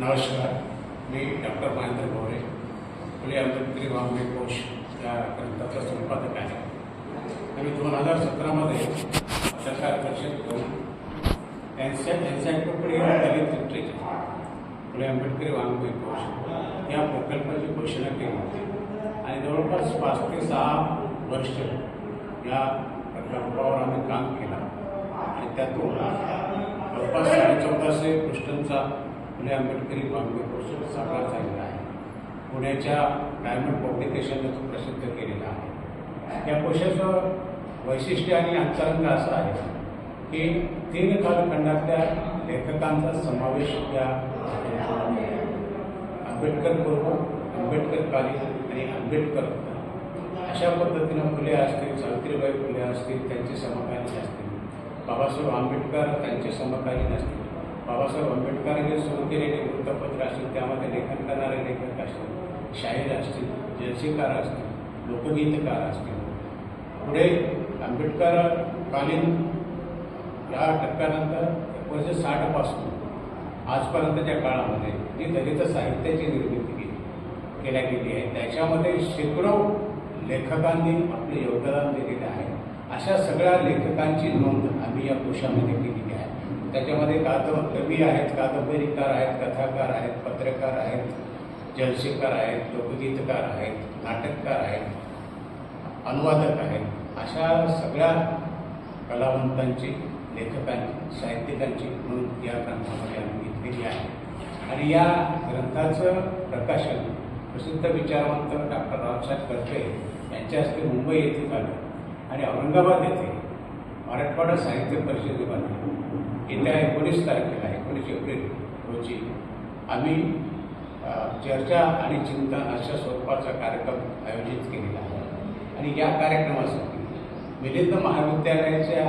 नमस्कार मी डॉक्टर महेंद्र भोरे फुले आंबेडकरी वाङ्मय कोश या ग्रंथाचा संपादक आहे. आणि दोन हजार सतरामध्ये सरकार परिषद करून एन्साय एन्सायक्लोपीडिया दलित लिटरेचर फुले आंबेडकरी वाङ्मय कोश या प्रकल्पाची घोषणा केली. होती आणि जवळपास पाच ते सहा वर्ष या प्रकल्पावर आम्ही काम केलं. आणि त्यातून जवळपास साडेचौदाशे पृष्ठांचा फुले आंबेडकरी बॉम्बे कोश साकार झालेला आहे. पुण्याच्या डायमंड पब्लिकेशनने तो प्रसिद्ध केलेला आहे. या कोशाचं वैशिष्ट्य आणि अंतरंग असं आहे की तीन कालखंडातल्या लेखकांचा समावेश या आंबेडकर पूर्व आंबेडकरकालीन आणि आंबेडकर अशा पद्धतीनं फुले असतील सावित्रीबाई फुले असतील त्यांचे समकालीन असतील बाबासाहेब आंबेडकर त्यांचे समकालीन असतील. बाबासाहेब आंबेडकरांनी सुरू केलेले वृत्तपत्र असतील त्यामध्ये लेखन करणारे लेखक असतील शाहीर असतील जलसीकार असतील लोकगीतकार असतील. पुढे आंबेडकर कालीन या टप्प्यानंतर एकोणीसशे साठपासून आजपर्यंतच्या काळामध्ये जी दलित साहित्याची निर्मिती केली केल्या गेली आहे त्याच्यामध्ये शेकडो लेखकांनी आपले योगदान दिलेले आहे. अशा सगळ्या लेखकांची नोंद आम्ही या कोशामध्ये केलेली आहे. त्याच्यामध्ये कादं कवी आहेत कादंबरीकार आहेत कथाकार आहेत पत्रकार आहेत जलसेकार आहेत लोकगीतकार आहेत नाटककार आहेत अनुवादक आहेत अशा सगळ्या कलावंतांची लेखकांची साहित्यिकांची म्हणून या ग्रंथामध्ये आम्ही घेतलेली आहे. आणि या ग्रंथाचं प्रकाशन प्रसिद्ध विचारवंत डॉक्टर रावसाहेब कर्ते यांच्या हस्ते मुंबई येथे झालं आणि औरंगाबाद येथे मराठवाडा साहित्य परिषदेमध्ये. येत्या एकोणीस तारखेला एकोणीस एप्रिल रोजी आम्ही चर्चा आणि चिंतन अशा स्वरूपाचा कार्यक्रम आयोजित केलेला आहे. आणि या कार्यक्रमासाठी मिलिंद महाविद्यालयाच्या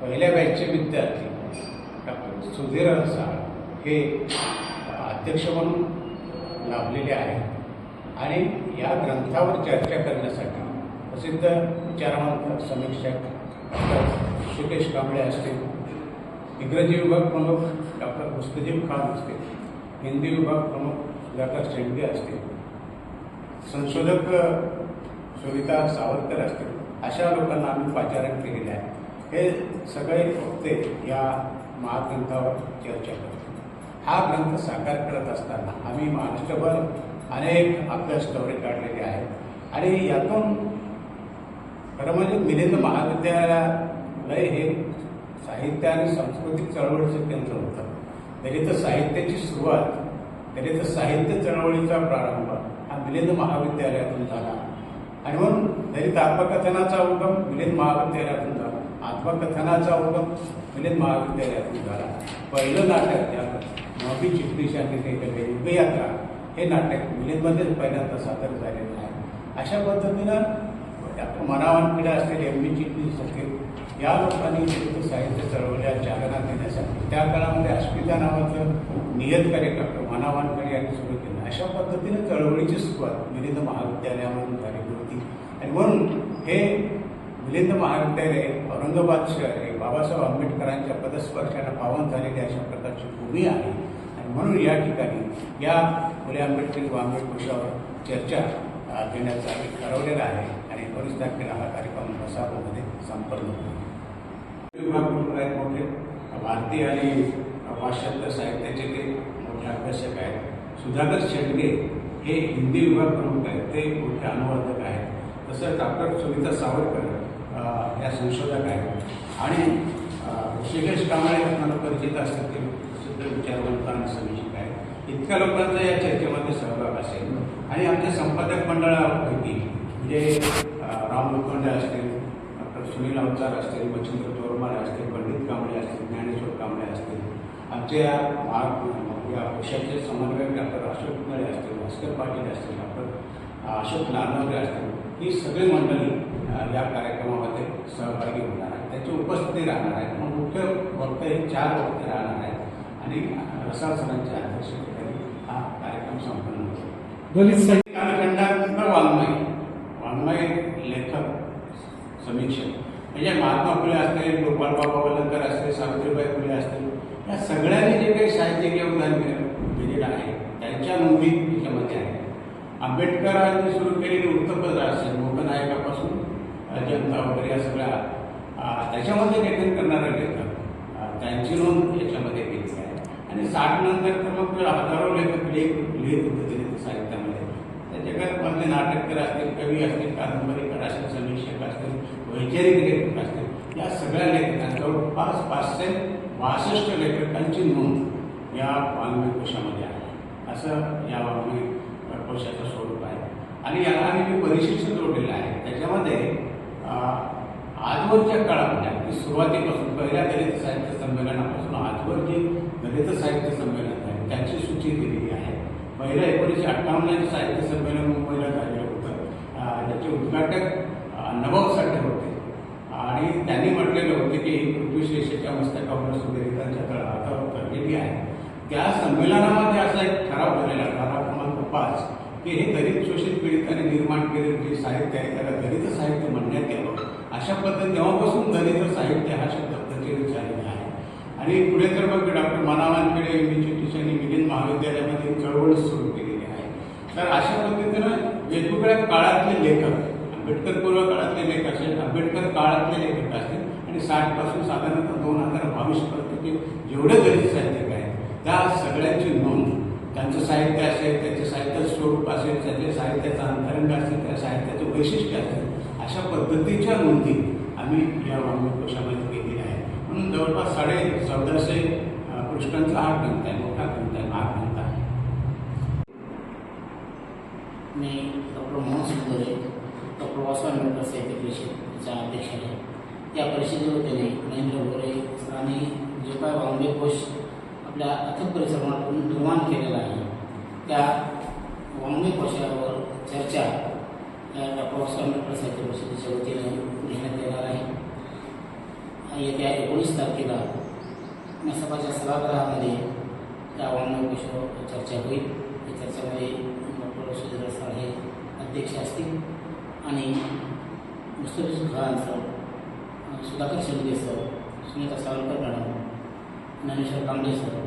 पहिल्या बॅचचे विद्यार्थी डॉक्टर सुधीर रसाळ हे अध्यक्ष म्हणून लाभलेले आहेत. आणि या ग्रंथावर चर्चा करण्यासाठी प्रसिद्ध विचारवंत समीक्षक डॉक्टर ऋषिकेश कांबळे असतील इंग्रजी विभाग प्रमुख डॉक्टर मुस्तजीम खान असतील हिंदी विभाग प्रमुख सुधाकर शेंडगे असतील संशोधक सुविता सावरकर असतील अशा लोकांना आम्ही पाचारण केलेले आहे. हे सगळे वक्ते या महाग्रंथावर चर्चा करतो हा ग्रंथ साकार करत असताना आम्ही महाराष्ट्रभर अनेक अभ्यास दौरे काढलेले आहेत. आणि यातून खरं म्हणजे मिलिंद महाविद्यालय हे साहित्य आणि सांस्कृतिक चळवळीचं केंद्र होतं. दलित साहित्याची सुरुवात दलित साहित्य चळवळीचा प्रारंभ हा मिलिंद महाविद्यालयातून झाला. आणि म्हणून दलित आत्मकथनाचा उगम मिलिंद महाविद्यालयातून झाला. आत्मकथनाचा उगम मिलिंद महाविद्यालयातून झाला. पहिलं नाटक या नवी चिपळीशी केलेलं युगयात्रा हे नाटक मिलिंदमध्येच पहिल्यांदा सादर झालेलं आहे. अशा पद्धतीनं डॉक्टर मनावानकडे असलेले एम बी चिटणीस असतील या लोकांनी विविध साहित्य चळवळीला चालना देण्यासाठी त्या काळामध्ये अस्मिता नावाचं नियत कार्यकर्ता मनावानकडे यांनी सुरू केलं. अशा पद्धतीने चळवळीची सुरुवात मिलिंद महाविद्यालयामधून झालेली होती. आणि म्हणून हे मिलिंद महाविद्यालय औरंगाबाद शहर हे बाबासाहेब आंबेडकरांच्या पदस्पर्शाला पावन झालेली अशा प्रकारची भूमी आहे. आणि म्हणून या ठिकाणी या फुले आंबेडकर वाङ्मय कोशावर चर्चा घेण्याचा आम्ही ठरवलेला आहे. आणि एकोणीस तारखेला हा कार्यक्रम वसाहतमध्ये संपन्न होतो. विभाग आहेत मोठे. भारतीय आणि पाश्चात्य साहित्याचे ते मोठे अभ्यासक आहेत. सुधाकर शेंडगे हे हिंदी विभाग प्रमुख आहेत. ते मोठे अनुवादक आहेत. तसंच डॉक्टर सुनीता सावरकर या संशोधक आहेत. आणि अ, ऋषिकेश कांबळे आपल्याला परिचित असतात ते सुद्धा विचारवंत आणि समीक्षक आहेत. इतक्या लोकांचा या चर्चेमध्ये सहभाग असेल. आणि आमच्या संपादक मंडळापैकी म्हणजे राम लोखंडे असतील डॉक्टर सुनील अवतार असतील मच्छिंद्र तोरमाळे असतील पंडित कांबळे असतील ज्ञानेश्वर कांबळे असतील आमचे या महाग या पक्षाचे समन्वयक डॉक्टर अशोक नळे असतील भास्कर पाटील असतील डॉक्टर अशोक नारनवरे असतील ही सगळी मंडळी या कार्यक्रमामध्ये सहभागी होणार आहेत. त्याची उपस्थिती राहणार आहे मग मुख्य वक्ते हे चार वक्ते राहणार आहेत. आणि रसाळ सरांच्या अध्यक्षतेखाली हा कार्यक्रम संपन्न होतो दलित साहित्य कालखंडातलं वाङ्मय वाङ्मय लेखक समीक्षक. म्हणजे महात्मा फुले असतील गोपाळबाबा वलंकर असतील सावित्रीबाई फुले असतील या सगळ्यांनी जे काही साहित्यिक योगदान दिलेलं आहे. त्यांच्या नोंदी त्याच्यामध्ये आहे आंबेडकरांनी सुरू केलेली वृत्तपत्र असेल लोकनायकापासून अ, जनता वगैरे या सगळ्या त्याच्यामध्ये लेखन करणारे लेखक त्यांची नोंद याच्यामध्ये घेतली आहे. आणि साठ नंतर तर मग हजारो लेखक लेख लिहित होते साहित्यामध्ये जगातमधले नाटककार असतील कवी असतील कादंबरीकार असतील समीक्षक असतील वैचारिक लेखक असतील या सगळ्या लेखकांच्या जवळपास पाचशे बासष्ट लेखकांची नोंद या वाङ्मयकोशामध्ये आहे. असं या वाङ्मयकोशाचं स्वरूप आहे. आणि याला आम्ही मी परिशिष्ट जोडलेलं आहे. त्याच्यामध्ये आजवरच्या काळामध्ये अगदी सुरुवातीपासून पहिल्या दलित साहित्य संमेलनापासून आजवर जे दलित साहित्य संमेलन आहे. त्याची सूची दिलेली आहे. पहिलं एकोणीसशे अठ्ठावन्न साहित्य संमेलन मुंबईला झालेलं होतं. याचे उद्घाटक अं, नवाब साठे होते. आणि त्यांनी म्हटलेलं होतं की पृथ्वी मस्तकावर सुदेरितांच्या आता तरलेली आहे. त्या संमेलनामध्ये असा एक ठराव झालेला ठराव क्रमांक पाच की हे दलित शोषित पीडितांनी निर्माण केलेलं जे साहित्य आहे त्याला दलित साहित्य म्हणण्यात यावं. अशा पद्धती तेव्हापासून दलित साहित्य हा शब्द प्रचलित झालेला आहे. आणि पुढे तर मग डॉक्टर मानावांकडे एम आणि टीचरनी मिलिंद महाविद्यालयामध्ये चळवळ सुरू केलेली आहे. तर अशा पद्धतीनं वेगवेगळ्या काळातले लेखक आंबेडकर पूर्व काळातले लेखक असेल आंबेडकर काळातले लेखक असतील आणि साठपासून साधारणतः दोन हजार बावीसपर्यंतचे जेवढे दलित साहित्यिक आहेत त्या सगळ्यांची नोंद त्यांचं साहित्य असेल त्याचे साहित्य स्वरूप असेल त्याचे साहित्याचा अंतरंग असेल त्या साहित्याचं वैशिष्ट्य असेल अशा पद्धतीच्या नोंदी आम्ही या वाङ्मय कोशामध्ये म्हणून जवळपास साडे चौदाशे अं, पृष्ठांचा हा ग्रंथ आहे मोठा ग्रंथ आहे महाग ग्रंथ आहे मी डॉक्टर मोहन सुंदरे डॉक्टर वासवा आंबेडकर साहित्य परिषदेचा अध्यक्ष आहे. या परिषदेवर वतीने महेंद्र गोरे आणि जे काय वांगे कोश आपल्या अथक परिश्रमातून निर्माण केलेला आहे. त्या वांगे कोशावर चर्चा डॉक्टर वासवा आंबेडकर साहित्य परिषदेच्या वतीने घेण्यात येणार आहे. येत्या एकोणीस तारखेला सभाच्या सभागृहामध्ये या वाङ्मय चर्चा होईल. या चर्चेमध्ये डॉक्टर सुधीर सर हे अध्यक्ष असतील आणि Mustafi Khan sir Sudhakar Shendge sir Sunita Savarkar madam Dnyaneshwar Kamble sir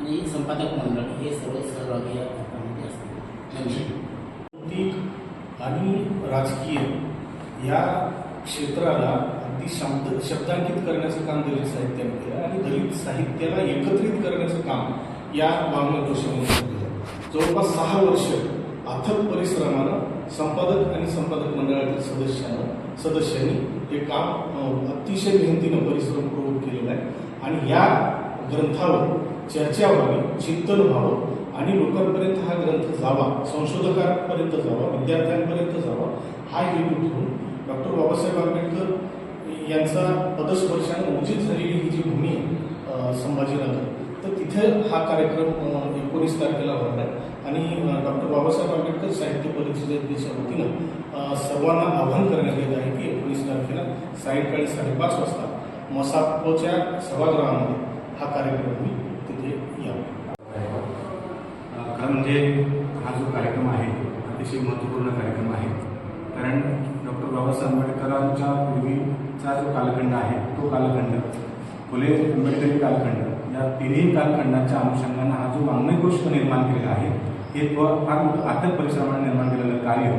आणि संपादक मंडळ हे सर्व सहभागी या कार्यक्रमामध्ये असतील. धन्यवाद. आणि राजकीय या क्षेत्राला अगदी शब्द शब्दांकित करण्याचं काम दलित साहित्यामध्ये आणि दलित साहित्याला एकत्रित करण्याचं काम या वाङ्मय कोशामध्ये केलं जवळपास सहा वर्ष अथक परिश्रमानं संपादक आणि संपादक मंडळातील सदस्यानं सदस्यांनी हे काम अतिशय मेहनतीनं परिश्रमपूर्वक केलेलं आहे. आणि या ग्रंथावर चर्चा व्हावी चिंतन व्हावं आणि लोकांपर्यंत हा ग्रंथ जावा संशोधकांपर्यंत जावा विद्यार्थ्यांपर्यंत जावा हा हेतू ठेवून डॉक्टर बाबासाहेब आंबेडकर यांचा पदस्पर्शाने उचित झालेली ही जी भूमी संभाजीनगर तर तिथे हा कार्यक्रम एकोणीस तारखेला होणार आहे. आणि डॉक्टर बाबासाहेब आंबेडकर साहित्य परिषदेच्या वतीनं सर्वांना आवाहन करण्यात येत आहे की एकोणीस तारखेला सायंकाळी साडेपाच वाजता मसापोच्या सभागृहामध्ये हा कार्यक्रम होईल तिथे यावा खरं म्हणजे हा जो कार्यक्रम आहे अतिशय महत्त्वपूर्ण कार्यक्रम बाबासाहेब आंबेडकरांच्या पूर्वीचा जो कालखंड आहे तो कालखंड फुले आंबेडकरी कालखंड या तिन्ही कालखंडाच्या अनुषंगानं हा जो वाङ्मय कोश निर्माण केलेला आहे हे फार मोठं परिश्रमाने निर्माण केलेलं कार्य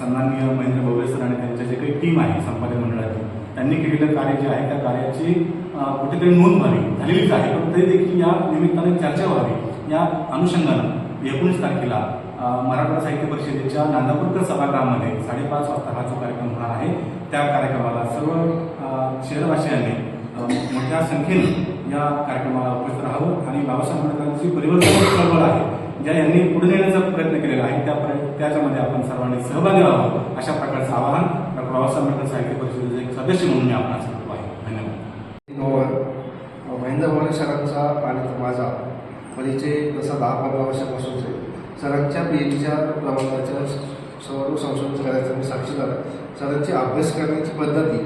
सन्माननीय महेंद्र भवरे सर आणि त्यांच्या जे काही टीम आहे संपादक मंडळाची त्यांनी केलेलं कार्य जे आहे त्या कार्याची कुठेतरी नोंद व्हावी झालेलीच आहे. पण तरी देखील या निमित्ताने चर्चा व्हावी या अनुषंगानं एकोणीस तारखेला मराठवाडा साहित्य परिषदेच्या नांदापूरकर सभागृहामध्ये साडेपाच वाजता हा जो कार्यक्रम होणार आहे त्या कार्यक्रमाला सर्व शहरवासियांनी मोठ्या संख्येने या कार्यक्रमाला उपस्थित राहावं आणि बाबासाहेब आंबेडकरांची परिवर्तन चळवळ आहे ज्या यांनी पुढे नेण्याचा प्रयत्न केलेला आहे त्या त्याच्यामध्ये आपण सर्वांनी सहभागी व्हावं अशा प्रकारचं आवाहन डॉक्टर बाबासाहेब आंबेडकर साहित्य परिषदेचे एक सदस्य म्हणून मी आपण करतो आहे. धन्यवाद. महेंद्र भवरे सरांचा आणि माझा परिचय तसा दहा पंधरा वर्षापासून सरांच्या पी एच डीच्या प्रबंधाच्या सर्व संशोधन करायचं मी साक्षीदार सरांची अभ्यास करण्याची पद्धती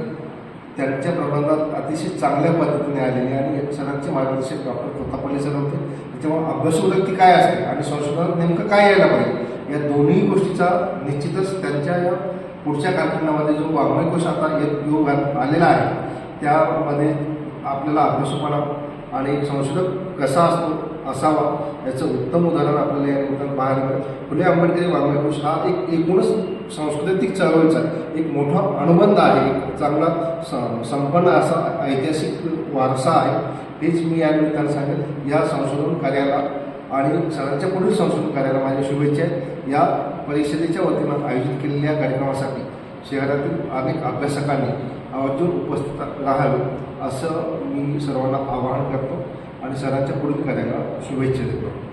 त्यांच्या प्रबंधात अतिशय चांगल्या पद्धतीने आलेली आणि सरांचे मार्गदर्शक डॉक्टर प्रतापले सर होते. त्याच्यामुळे अभ्यास काय असते आणि संशोधनात नेमकं काय यायला पाहिजे? या दोन्ही गोष्टीचा निश्चितच त्यांच्या या पुढच्या कार्यक्रमामध्ये जो वाङ्मयकोश आता योग येऊ आलेला आहे त्यामध्ये आपल्याला अभ्यासोपणा आणि संशोधक कसा असतो असावा याचं उत्तम उदाहरण आपल्याला या निमित्तानं पाहायला मिळेल. फुले आंबेडकरी वाङ्मयकोश हा एक एकूणच सांस्कृतिक चळवळीचा एक मोठा अनुबंध आहे एक चांगला स- संपन्न असा ऐतिहासिक वारसा आहे. हेच मी या निमित्तानं सांगेल या संशोधन कार्याला आणि सरांच्या पुढील संशोधन कार्याला माझ्या शुभेच्छा आहेत. या परिषदेच्या वतीनं आयोजित केलेल्या कार्यक्रमासाठी शहरातील अनेक अभ्यासकांनी आवर्जून उपस्थित राहावे असं मी सर्वांना आवाहन करतो. आणि सरांच्या पुढील कार्याला शुभेच्छा देतो.